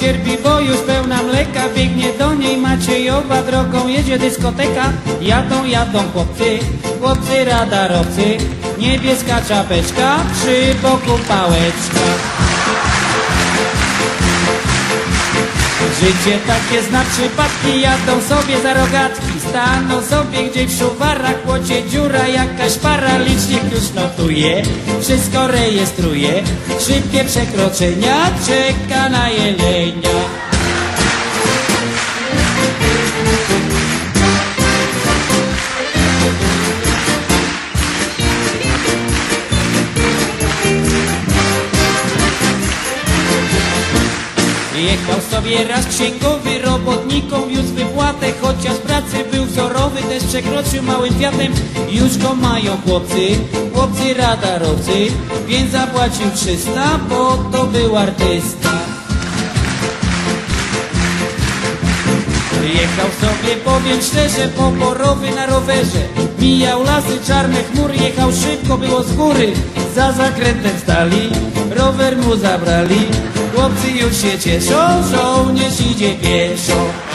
cierpi, bo już pełna mleka. Biegnie do niej Maciejowa drogą jedzie dyskoteka. Jadą, jadą chłopcy, chłopcy radarowcy. Niebieska czapeczka, przy boku pałeczka Życie takie zna przypadki, jadą sobie za rogatki Staną sobie gdzieś w szuwarach, płocie dziura jakaś para Licznik już notuje, wszystko rejestruje Szybkie przekroczenia, czeka na jelenia Jechał sobie raz księgowy, robotnikom wiózł wypłatę Chociaż pracy był wzorowy, też przekroczył małym fiatem Już go mają chłopcy, chłopcy radarowcy Więc zapłacił 300, bo to był artysta. Jechał sobie, powiem szczerze, poborowy na rowerze. Mijał lasy, czarne chmury, jechał szybko, było z góry. Za zakrętem stali, rower mu zabrali. Chłopcy już się cieszą, żołnierz idzie pieszo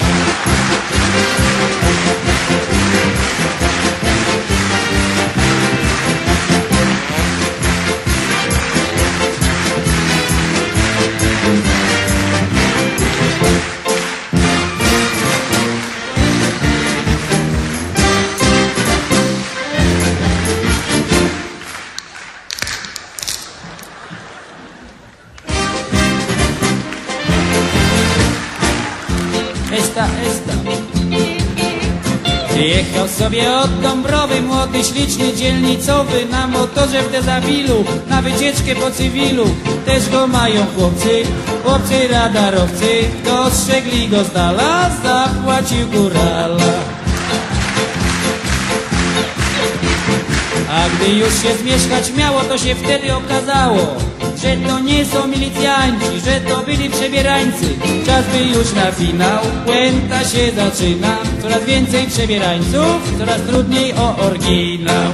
Esta, esta. Jechał sobie od Dąbrowy młody, śliczny, dzielnicowy Na motorze w dezabilu, na wycieczkę po cywilu. Też go mają chłopcy, chłopcy radarowcy. Dostrzegli go z dala, zapłacił górala. A gdy już się zmieszkać miało, to się wtedy okazało, że to nie są milicjanci, że to byli przebierańcy. Czas by już na finał, puenta się zaczyna. Coraz więcej przebierańców, coraz trudniej o oryginał.